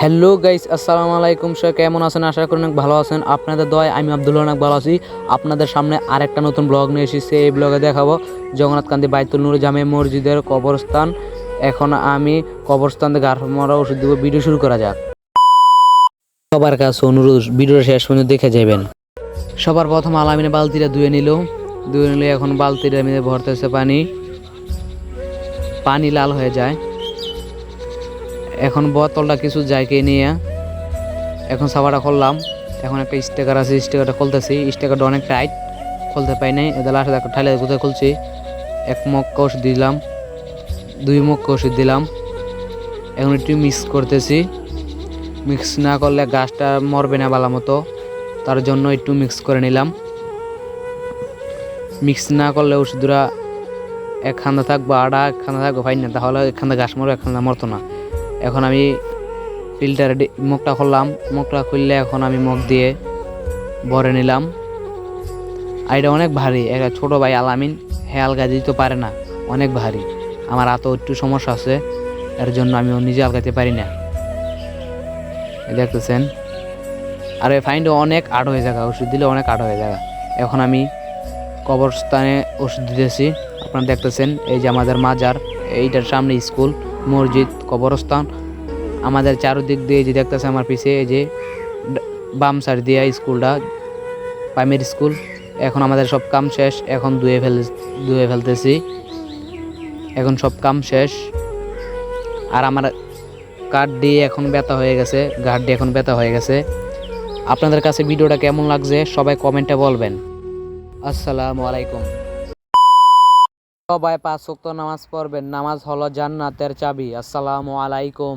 Hello guys আসসালামু আলাইকুম। সবাই কেমন আছেন? আশা করি অনেক ভালো আছেন। আপনাদের দয় আমি আব্দুল অনেক ভালো আছি। আপনাদের সামনে আরেকটা নতুন ব্লগ নিয়ে এসেছি। এই ব্লগে দেখাবো জগন্নাথ কান্দি বাইতুল নুর জামে মসজিদের কবরস্থান। এখন আমি কবরস্থান থেকে মরা ওষুধ দেবো। ভিডিও শুরু করা যাক। সবার কাছে অনুরোধ, ভিডিওটা শেষ পর্যন্ত দেখে যাবেন। সবার প্রথম আলামিনে বালতিটা ধুয়ে নিল। ধুয়ে নিলে এখন বালতিটা মিলে ভরতেছে পানি। পানি লাল হয়ে যায়। এখন বোতলটা কিছু জায়গায় নিয়ে এখন সাবাটা খুললাম এখন একটা স্টিকার আছে স্টিকারটা খুলতেছি। স্টিকারটা অনেক টাইট খুলতে পাই নাই। এদের লাস্টে একটা ঠাইলে কোথায় খুলছি। এক মক্কা ওষুধ দিলাম, দুই মক্কা ওষুধ দিলাম। এখন একটু মিক্স করতেছি। মিক্স না করলে গাছটা মরবে না ভালো মতো। তার জন্য একটু মিক্স করে নিলাম। মিক্স না করলে ওষুধরা এক খান্দা থাকব, আড়া এক খান্দা থাকব ফাইন না, তাহলে এক খান্দা গাছ মরবে, এক খান্দা মরতো না। এখন আমি ফিল্টারে মুখটা খুললাম। মুখটা খুললে এখন আমি মুখ দিয়ে ভরে নিলাম। আর এটা অনেক ভারী। একটা ছোটো ভাই আলামিন, হে আলগা দিতে পারে না। অনেক ভারী। আমার হাতও একটু সমস্যা আছে। এর জন্য আমি ও নিজে আলগাতে পারি না। দেখতেছেন। আর এই ফাইনটা অনেক আট হয়ে যাবে ওষুধ দিলে অনেক আট হয়ে যাবে এখন আমি কবরস্থানে ওষুধ দিতেছি। আপনারা দেখতেছেন, এই যে আমাদের মাজার, এইটার সামনে স্কুল। মসজিদ, কবরস্থান। আমাদের চারদিক দিয়ে যে দেখতেছে আমার পিছে, এই যে বাম সাইড দিয়ে স্কুলটা, প্রাইমারি স্কুল। এখন আমাদের সব কাম শেষ, এখন ধুয়ে ফেল, ধুয়ে ফেলতেছি। এখন সব কাম শেষ। আর আমার কাঠ দিয়ে এখন ব্যথা হয়ে গেছে গাঢ় দিয়ে এখন ব্যথা হয়ে গেছে। আপনাদের কাছে ভিডিওটা কেমন লাগছে, সবাই কমেন্টে বলবেন। আসসালামু আলাইকুম। সবাই পাঁচ ওয়াক্ত নামাজ পড়বেন। নামাজ হলো জান্নাতের চাবি। আসসালামু আলাইকুম।